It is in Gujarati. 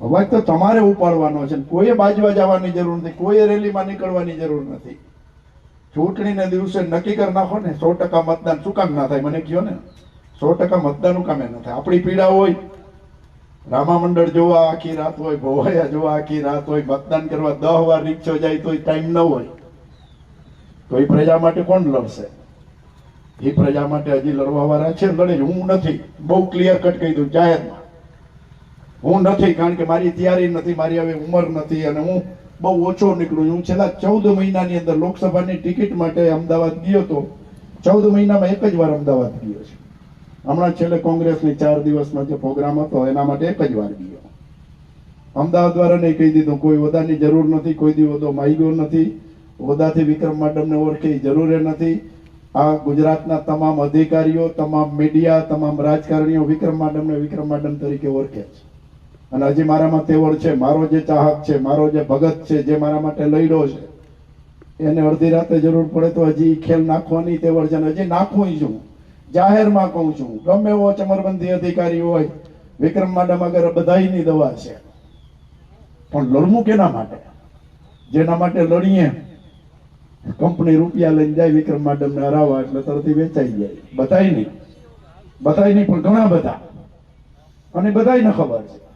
અવાજ તો તમારે ઉપાડવાનો છે કોઈએ બાજવા જવાની જરૂર નથી, કોઈએ રેલીમાં નીકળવાની જરૂર નથી. ચૂંટણીના દિવસે નક્કી કરી નાખો ને, સો ટકા મતદાન શું કામ ના થાય મને કહો ને? સો ટકા મતદાનનું કામે ન થાય. આપણી પીડા હોય રામા મંડળ જોવા આખી રાત હોય, ભોવાયા જોવા આખી રાત હોય, મતદાન કરવા દહ વાર રિક્ષો જાય તો ટાઈમ ન હોય. તો એ પ્રજા માટે કોણ લડશે? એ પ્રજા માટે હજી લડવા વાળા છે લડે હું નથી. બહુ ક્લિયર કટ કહી દઉં જાહેરમાં. હું નથી, કારણ કે મારી તૈયારી નથી, મારી હવે ઉંમર નથી અને હું બહુ ઓછો નીકળું હું છેલ્લા ચૌદ મહિનાની અંદર લોકસભાની ટિકિટ માટે અમદાવાદ ગયો તો ચૌદ મહિનામાં એક જ વાર અમદાવાદ ગયો છે. હમણાં છેલ્લે કોંગ્રેસની ચાર દિવસનો જે પ્રોગ્રામ હતો, એના માટે એક જ વાર ગયો. અમદાવાદ વાળાને કહી દીધું, કોઈ હોદાની જરૂર નથી, કોઈ દી હોદો માગ્યો નથી. હોદાથી વિક્રમ માડમને ઓળખે જરૂર નથી. આ ગુજરાતના તમામ અધિકારીઓ, તમામ મીડિયા, તમામ રાજકારણીઓ વિક્રમ માડમને વિક્રમ માડમ તરીકે ઓળખે છે. અને હજી મારામાં તેવડ છે, મારો જે ચાહક છે, મારો જે ભગત છે, જે મારા માટે લડ્યો છે, એને અડધી રાતે જરૂર પડે તો હજી ખેલ નાખવાની તેવડ છે અને હજી નાખવું છું. જાહેરમાં કહું છું, ગમે એવો ચમરબંધી અધિકારી હોય, વિક્રમ માડમ અગર બધાની દવા છે. પણ લડવું કેના માટે? જેના માટે લડીએ, કંપની રૂપિયા લઈને જાય વિક્રમ માડમને હરાવવા એટલે તરતી વેચાઈ જાય. બધાય નહીં બધાય નહીં પણ ઘણા બધા. અને બધાયને ખબર છે.